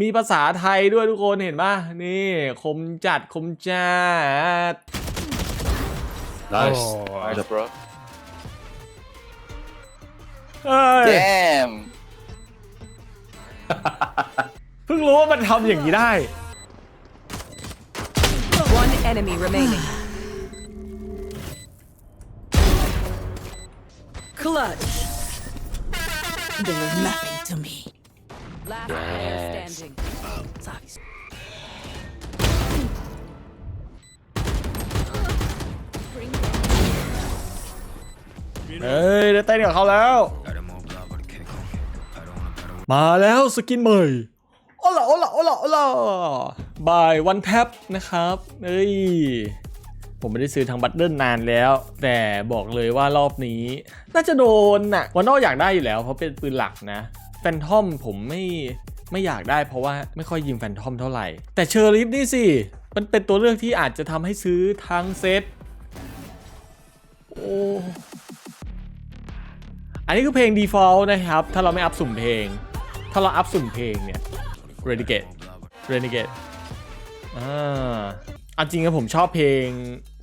มีภาษาไทยด้วยทุกคนเห็นป่ะ นี่คมจัดคมจัด Nice. Oh. Nice, bro. เอ้ย Damn. เพิ่งรู้ว่ามันทำอย่างนี้ได้ One enemy remaining. Clutch. They're nothing to me. Last player Yes. standing. Sorry. เฮ้ยได้เต้นกับเขาแล้ว มาแล้วสกินใหม่โอล่ะโอล่ะโอล่ะโอล่ะบายวันแท็บนะครับเอ้ยผมไม่ได้ซื้อทางบัตเดิลนานแล้ว แต่บอกเลยว่ารอบนี้ น่าจะโดนน่ะวันนอกอยากได้อยู่แล้ว เพราะเป็นปืนหลักนะ แฟนทอมผมไม่ไม่อยากได้เพราะว่าไม่ค่อยยิงแฟนทอมเท่าไหร่ แต่เชอริฟนี่สิ มันเป็นตัวเลือกที่อาจจะทำให้ซื้อทั้งเซตโอ้อันนี้คือเพลง default นะครับ ถ้าเราไม่อัพสุ่มเพลง ถ้าเราอัพสุ่มเพลงเนี่ย renegade renegade อ่าเอาจริงๆผมชอบเพลง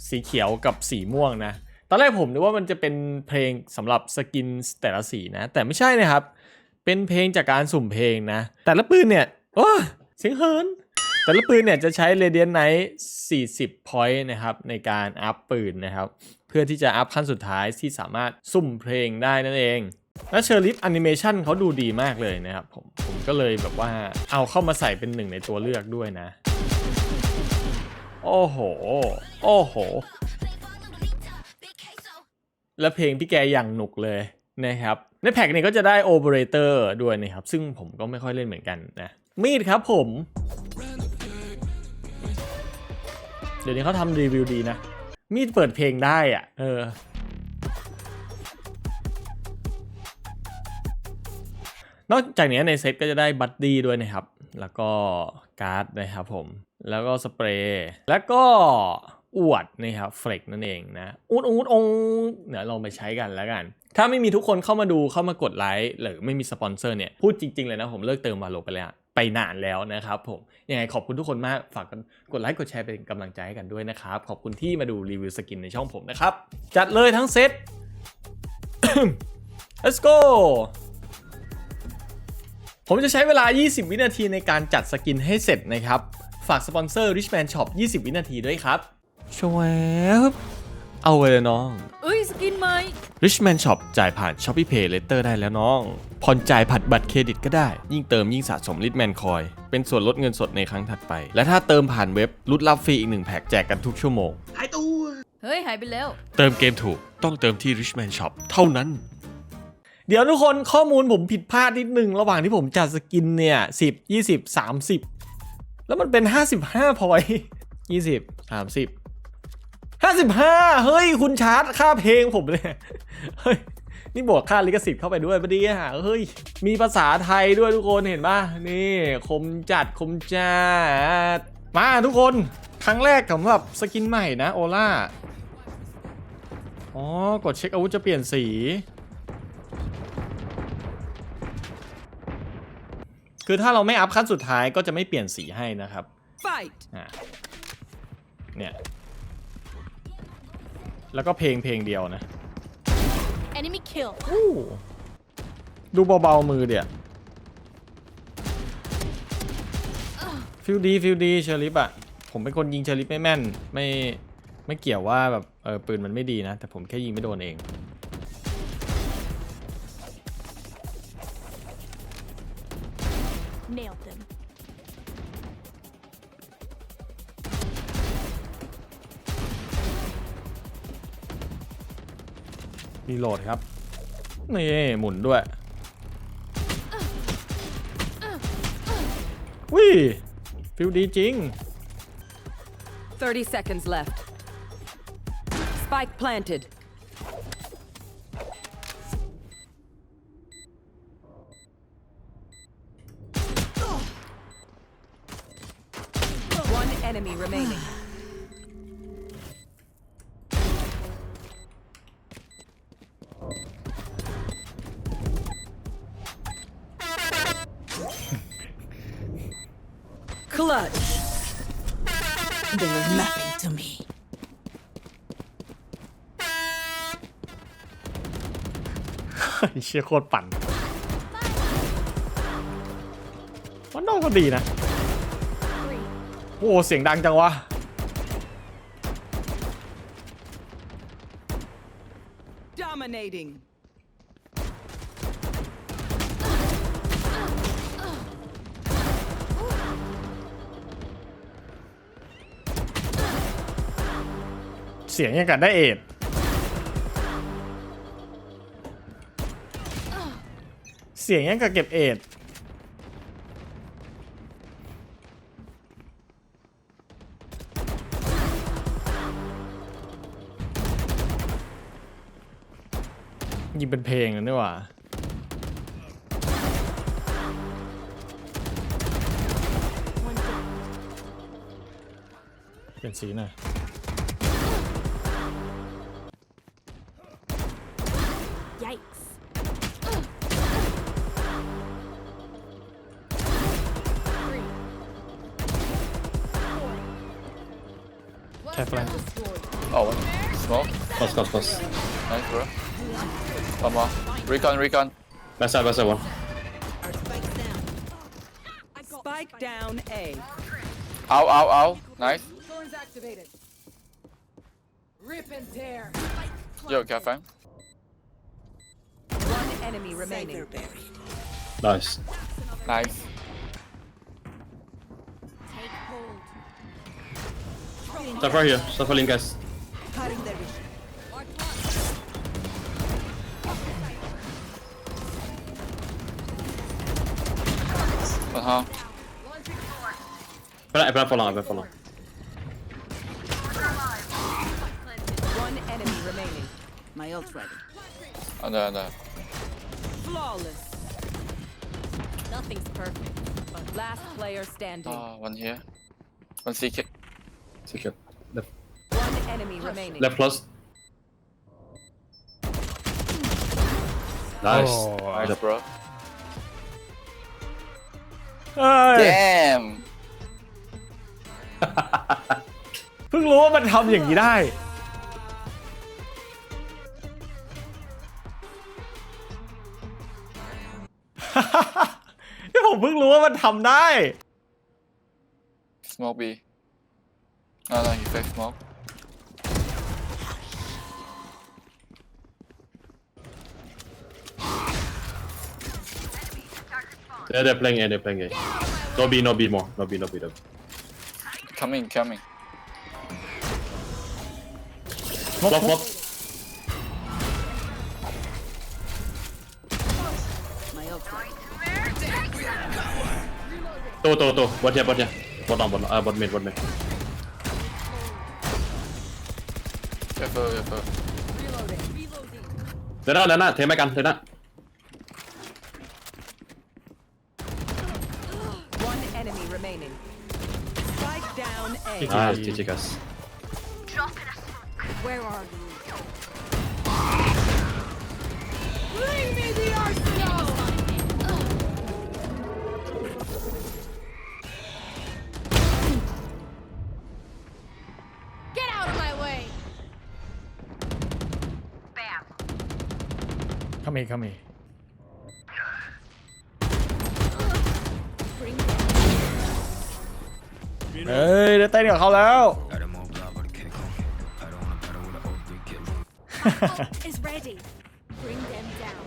สีเขียวกับสีม่วงนะ ตอนแรกผมนึกว่ามันจะเป็นเพลงสำหรับสกินแต่ละสีนะ แต่ไม่ใช่นะครับ เป็นเพลงจากการสุ่มเพลงนะ แต่ละปืนเนี่ยโอ้ยเสียงเฮินแต่ละปืนเนี่ยจะใช้ Radiant Night 40 point นะครับในการอัพปืนนะครับ เพื่อที่จะอัพขั้นสุดท้ายที่สามารถสุ่มเพลงได้นั่นเอง และเชอร์ลิฟแอนิเมชันเขาดูดีมากเลยนะครับผมผมก็เลยแบบว่าเอาเข้ามาใส่เป็นหนึ่งในตัวเลือกด้วยนะ โอ้โห โอ้โห และเพลงพี่แกอย่างหนุกเลยนะครับ ในแพ็กนี้ก็จะได้โอเปอเรเตอร์ด้วยนะครับ ซึ่งผมก็ไม่ค่อยเล่นเหมือนกันนะ มีดครับผม เดี๋ยวนี้เขาทำรีวิวดีนะ มีดเปิดเพลงได้อะเออนอกจากนี้ในเซตก็จะได้บัตดี้ด้วยนะครับ แล้วก็การ์ดนะครับผม แล้วก็สเปรย์ แล้วก็อวดนะครับเฟลกนั่นเองนะอูดอูดองเดี๋ยวลองไปใช้กันแล้วกัน ถ้าไม่มีทุกคนเข้ามาดูเข้ามากดไลค์หรือไม่มีสปอนเซอร์เนี่ยพูดจริง ๆ เลยนะผมเลิกเติมวาโลไปแล้วไปนานแล้วนะครับผมยังไงขอบคุณทุกคนมากฝากกันกดไลค์กดแชร์เป็นกำลังใจให้กันด้วยนะครับ ขอบคุณที่มาดูรีวิวสกินในช่องผมนะครับ จัดเลยทั้งเซต let's go ผมจะใช้เวลา 20 วินาทีในการจัดสกินให้เสร็จนะครับ ฝากสปอนเซอร์ Richman Shop 20 วินาทีด้วยครับชวบเอาไว้เลยน้องเอ้ยสกินไหม Richman Shop จ่ายผ่าน Shopee Pay Later ได้แล้วน้อง ผ่อนจ่ายผัดบัตรเครดิตก็ได้ ยิ่งเติมยิ่งสะสม Richman Coin เป็นส่วนลดเงินสดในครั้งถัดไป และถ้าเติมผ่านเว็บรุดรับฟรีอีก1แพ็กแจกกันทุกชั่วโมงเฮ้ย หายไปแล้ว เติมเกมถูกต้องเติมที่ Richman Shop เท่านั้น เดี๋ยวทุกคนข้อมูลผมผิดพลาดนิดนึง ระหว่างที่ผมจัดสกินเนี่ย10 20 30 แล้วมันเป็น 55พอย20 30 55 เฮ้ย คุณชาร์จค่าเพลงผมเลยเฮ้ย นี่บวกค่าลิขสิทธิ์เข้าไปด้วยปะเนี่ยเฮ้ย มีภาษาไทยด้วยทุกคนเห็นป่ะ นี่ คมจัดคมจัด มาทุกคน ครั้งแรกสำหรับสกินใหม่นะโอล่า อ๋อ กดเช็คอาวุธจะเปลี่ยนสี คือถ้าเราไม่อัพขั้นสุดท้ายก็จะไม่เปลี่ยนสีให้นะครับ Fight อะเนี่ย แล้วก็เพลงเพลงเดียวนะ Enemy kill. อู้ดูเบาๆมือเดี๋ยวฟิลดีฟิลดีเชอริฟอะผมเป็นคนยิงเชอริฟไม่แม่น ไม่ไม่เกี่ยวว่าแบบเออปืนมันไม่ดีนะ แต่ผมแค่ยิงไม่โดนเอง รีโหลดครับ นี่หมุนด้วยวิ่ฟิลดีจริง 30 seconds left. Spike planted. Clutch. They were nothing to me. ไอ้เชี่ยโคตรปั่นวันน้องก็ดีนะ โอ้เสียงดังจังวะ เสียงยังกันได้เอ็ดเสียงยังกับเก็บเอ็ดยิงเป็นเพลงเลยนี่หว่าเปลี่ยนสีหน่อย Airplane. Oh, one. Smoke. Close, close, close. Nice, bro. One more. Recon, recon. Best side, best side one. Spike down A. Ow, ow, ow. Nice. Rip and tear. Yo, can I find? One enemy remaining. Nice. Nice. Stuff right here. Stuff right in, guys. Aha. Espera, espera por Follow. One enemy remaining. My ult ready. Under, under. Flawless. Nothing's perfect, but last player standing. Ah, uh, one here. One CK. Kick. Secure. Left, One enemy remaining. left close. Nice. Oh. Nice, bro. เอ้ย Damn. เพิ่งรู้ว่ามันทำอย่างนี้ได้ ที่ผมเพิ่งรู้ว่ามันทำได้ Smoke B. No, no, he fake smoke. Yeah, they're playing A, they're playing A. No B, no B more. No B, no B, no B. Coming, coming. Flop, flop. my ult ready. Two, two, two. Bot here, bot here. Bot down, bot down. Uh, bot mid, bot mid. เอฟเฟอร์เอฟเฟอร์ Reloading. Reloading. เดินหน้าเดินหน้าเทมไปกันเดินหน้า One enemy remaining. Spike down A. อ่าจิจิกัส Where are you? Bring me the arsenal! เข้ามีเข้ามี Bring เฮ้ยได้เต้นกับเขาแล้ว is ready. Bring them down.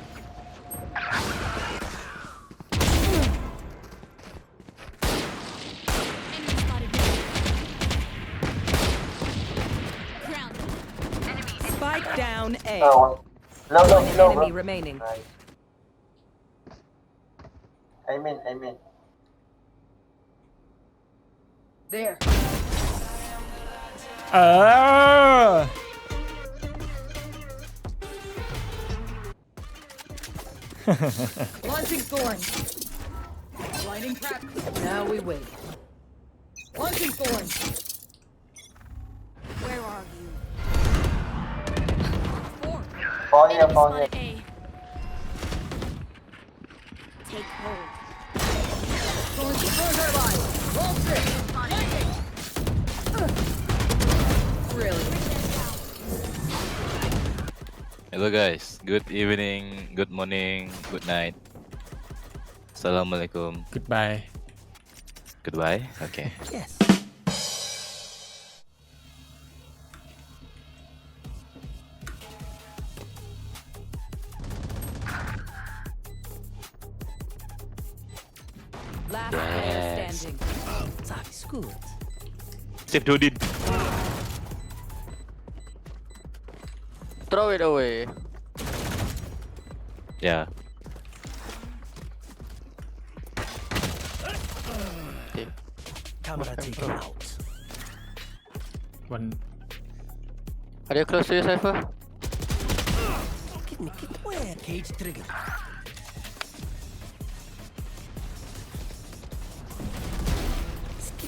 Enemy spotted mid. Grounded. Spike down A. no, no, no, enemy bro. remaining. Right. I I. There. Ah! Launching thorn. Blinding trap. Now we wait. Launching thorn. Take hold. Hello guys, good evening, good morning, good night. Assalamualaikum. Goodbye. Goodbye? Okay. Yes. Sip Dodin. Throw it away. Yeah. Okay. Camera taken out. one Are you close to your cipher? Get me, get where? Cage trigger.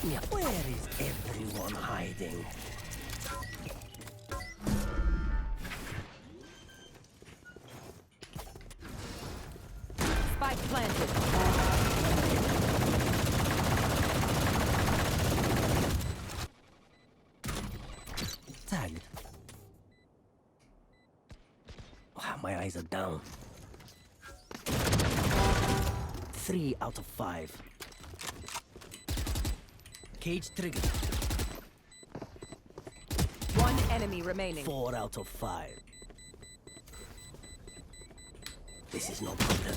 Me, where is everyone hiding? Spike planted. Tagged. Ah, wow, my eyes are down. Three out of five. Cage trigger. One enemy remaining. Four out of five. This is no problem.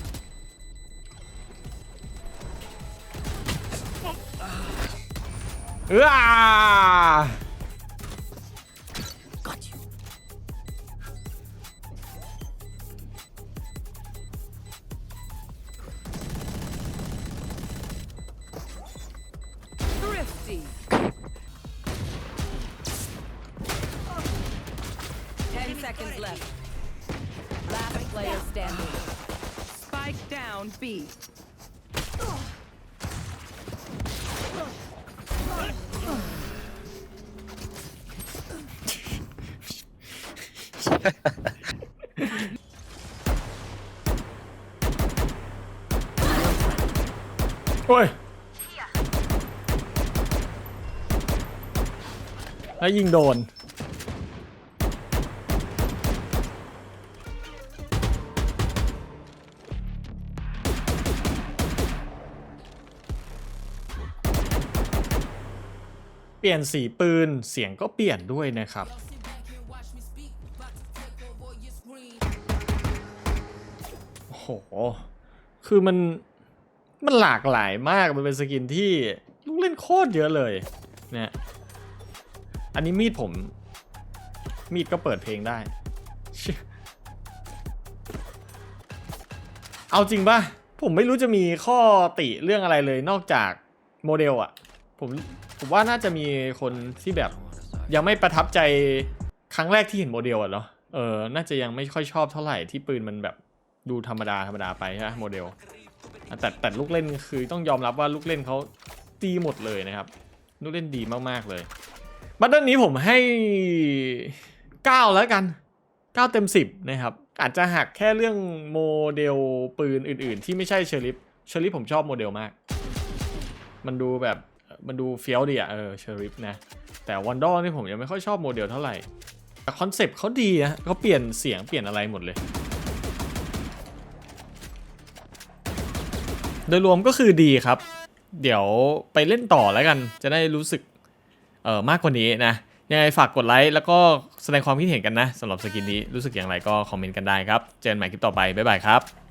Ah! Thrifty. Ten seconds left. Last player standing. Spike down B. โแล้วยิงโดน เปลี่ยนสีปืนเสียงก็เปลี่ยนด้วยนะครับโอ้โห คือมัน มันหลากหลายมาก มันเป็นสกินที่ลูกเล่นโคตรเยอะเลยเนี่ย อันนี้มีดผม มีดก็เปิดเพลงได้ เอาจริงป่ะ ผมไม่รู้จะมีข้อติเรื่องอะไรเลยนอกจากโมเดลอะผมผมว่าน่าจะมีคนที่แบบ ยังไม่ประทับใจครั้งแรกที่เห็นโมเดลอะเนาะเออ น่าจะยังไม่ค่อยชอบเท่าไหร่ที่ปืนมันแบบดูธรรมดาธรรมดาไปใช่ไหมโมเดลแต่แต่ลูกเล่นคือต้องยอมรับว่าลูกเล่นเขาดีหมดเลยนะครับ ลูกเล่นดีมากๆเลย บัตเดิลนี้ผมให้9แล้วกัน 9 เต็ม 10 นะครับ อาจจะหักแค่เรื่องโมเดลปืนอื่น ๆ ที่ไม่ใช่เชอริฟเชอริฟผมชอบโมเดลมาก มันดูแบบมันดูเฟี้ยวดีอะเออเชอริฟนะ แต่วันดอนี่ผมยังไม่ค่อยชอบโมเดลเท่าไหร่ แต่คอนเซปต์เขาดีนะเขาเปลี่ยนเสียงเปลี่ยนอะไรหมดเลย โดยรวมก็คือดีครับ เดี๋ยวไปเล่นต่อแล้วกัน จะได้รู้สึก เออมากกว่านี้นะยังไงฝากกดไลค์แล้วก็แสดงความคิดเห็นกันนะสำหรับสกินนี้รู้สึกอย่างไรก็คอมเมนต์กันได้ครับ เจอกันใหม่คลิปต่อไป บ๊ายบายครับ